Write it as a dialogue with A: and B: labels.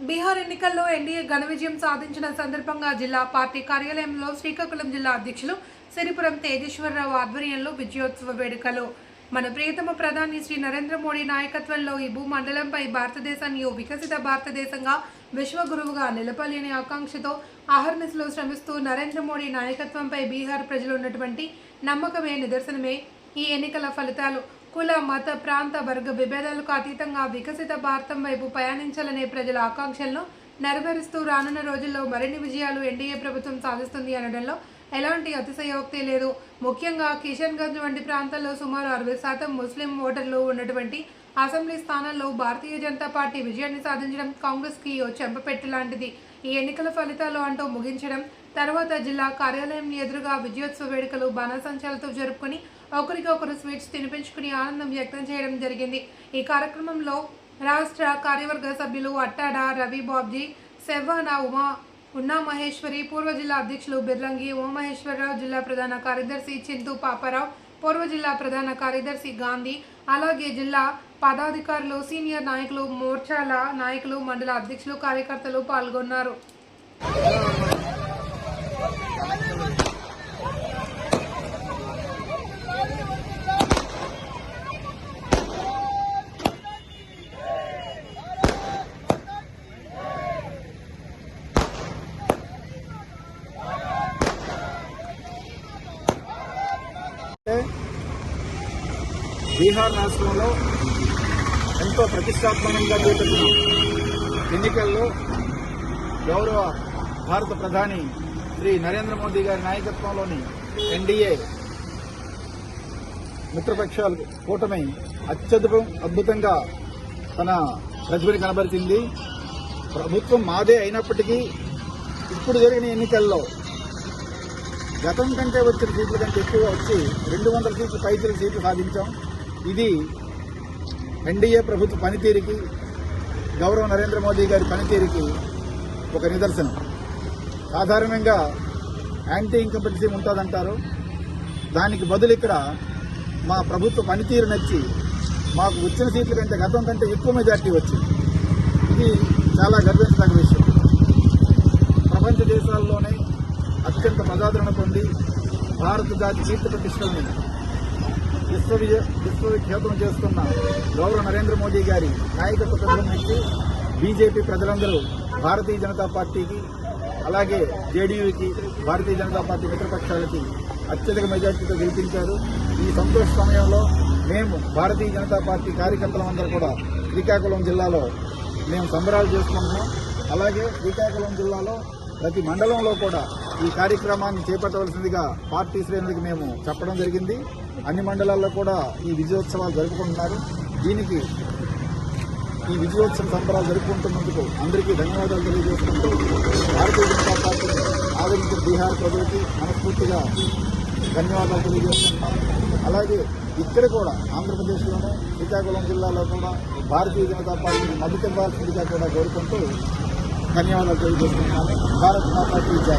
A: బీహార్ ఎన్నికల్లో ఎన్డీఏ ఘన విజయం సాధించిన సందర్భంగా జిల్లా పార్టీ కార్యాలయంలో శ్రీకాకుళం జిల్లా అధ్యక్షులు సిరిపురం తేజేశ్వరరావు ఆధ్వర్యంలో విజయోత్సవ వేడుకలు. మన ప్రియతమ ప్రధాని శ్రీ నరేంద్ర మోడీ నాయకత్వంలో ఈ భూమండలంపై భారతదేశాన్ని ఓ వికసిత భారతదేశంగా విశ్వగురువుగా నిలపలేని ఆకాంక్షతో అహర్నిశలో శ్రమిస్తూ నరేంద్ర మోడీ నాయకత్వంపై బీహార్ ప్రజలు ఉన్నటువంటి నమ్మకమే నిదర్శనమే ఈ ఎన్నికల ఫలితాలు. కుల మత ప్రాంత వర్గ విభేదాలకు అతీతంగా వికసిత భారతం వైపు పయనించాలనే ప్రజల ఆకాంక్షలను నెరవేరుస్తూ రానున్న రోజుల్లో మరిన్ని విజయాలు ఎన్డీఏ ప్రభుత్వం సాధిస్తుంది అనడంలో ఎలాంటి అతిశయోక్తి లేదు. ముఖ్యంగా కిషన్గంజ్ వంటి ప్రాంతాల్లో సుమారు అరవై శాతం ముస్లిం ఓటర్లు ఉన్నటువంటి అసెంబ్లీ స్థానాల్లో భారతీయ జనతా పార్టీ విజయాన్ని సాధించడం కాంగ్రెస్కి ఓ చెంపపెట్టు లాంటిది. ఈ ఎన్నికల ఫలితాలు అంటూ ముగించడం తర్వాత జిల్లా కార్యాలయం ఎదురుగా విజయోత్సవ వేడుకలు బాణాసంచాలతో జరుపుకొని ఒకరికొకరు స్వీట్స్ తినిపించుకుని ఆనందం వ్యక్తం చేయడం జరిగింది. ఈ కార్యక్రమంలో రాష్ట్ర కార్యవర్గ సభ్యులు అట్టాడ రవి బాబ్జీ సెవ్వాన ఉమా ఉన్నా మహేశ్వరి పూర్వ జిల్లా అధ్యక్షులు బిర్లంగి ఉమామహేశ్వరరావు జిల్లా ప్రధాన కార్యదర్శి చింతు పాపారావు పూర్వ జిల్లా ప్రధాన కార్యదర్శి గాంధీ అలాగే జిల్లా పదాధికారులు సీనియర్ నాయకులు మోర్చాల నాయకులు మండల అధ్యక్షులు కార్యకర్తలు పాల్గొన్నారు.
B: బీహార్ రాష్ట్రంలో ఎంతో ప్రతిష్టాత్మకంగా చేపట్టిన ఎన్నికల్లో గౌరవ భారత ప్రధాని శ్రీ నరేంద్ర మోదీ గారి నాయకత్వంలోని ఎన్డీఏ మిత్రపక్షాలు కూటమి అత్యద్భుతం అద్భుతంగా తన ప్రతిభని కనబరిచింది. ప్రభుత్వం మాదే అయినప్పటికీ ఇప్పుడు జరిగిన ఎన్నికల్లో గతం కంటే వచ్చిన సీట్ల కంటే ఎక్కువ వచ్చి రెండు వందల సీట్లు పైచల సీట్లు సాధించాం. ఇది ఎన్డీఏ ప్రభుత్వ పనితీరుకి గౌరవ నరేంద్ర మోదీ గారి పనితీరుకి ఒక నిదర్శనం. సాధారణంగా యాంటీ ఇన్కంపెటెన్సీ ఉంటుందంటారు. దానికి బదులు ఇక్కడ మా ప్రభుత్వ పనితీరు నచ్చి మాకు వచ్చిన సీట్ల కంటే గతం కంటే ఎక్కువ మెజార్టీ వచ్చింది. ఇది చాలా గర్వించదగ్గ విషయం. ప్రపంచ దేశాల్లోనే అత్యంత ప్రజాదరణ పొంది భారత జాతి కీర్తి ప్రతిష్టల్ని విశ్వవిజ విశ్వవిఖ్యాతం చేస్తున్న గౌరవ నరేంద్ర మోదీ గారి నాయకత్వ ప్రజలను బీజేపీ ప్రజలందరూ భారతీయ జనతా పార్టీకి అలాగే జేడీయూకి భారతీయ జనతా పార్టీ మిత్రపక్షాలకి అత్యధిక మెజార్టీతో గెలిపించారు. ఈ సంతోష సమయంలో మేము భారతీయ జనతా పార్టీ కార్యకర్తలందరూ కూడా శ్రీకాకుళం జిల్లాలో మేము సంబరాలు చేసుకుంటున్నాం. అలాగే శ్రీకాకుళం జిల్లాలో ప్రతి మండలంలో కూడా ఈ కార్యక్రమాన్ని చేపట్టవలసిందిగా పార్టీ శ్రేణులకు మేము చెప్పడం జరిగింది. అన్ని మండలాల్లో కూడా ఈ విజయోత్సవాలు జరుపుకుంటున్నారు. దీనికి ఈ విజయోత్సవ సంబరాలు జరుపుకుంటున్నందుకు అందరికీ ధన్యవాదాలు తెలియజేసుకుంటూ భారతీయ జనతా పార్టీని ఆదరించిన బీహార్ ప్రజలకి మనస్ఫూర్తిగా ధన్యవాదాలు తెలియజేస్తున్నాం అలాగే ఇక్కడ కూడా ఆంధ్రప్రదేశ్లోనూ శ్రీకాకుళం జిల్లాలో కూడా భారతీయ జనతా పార్టీని మద్దతు ఇవ్వాల్సిందిగా కూడా కోరుకుంటూ ధన్యవాదాలు తెలియజేస్తున్నాను భారత్ మాతా పార్టీ జై.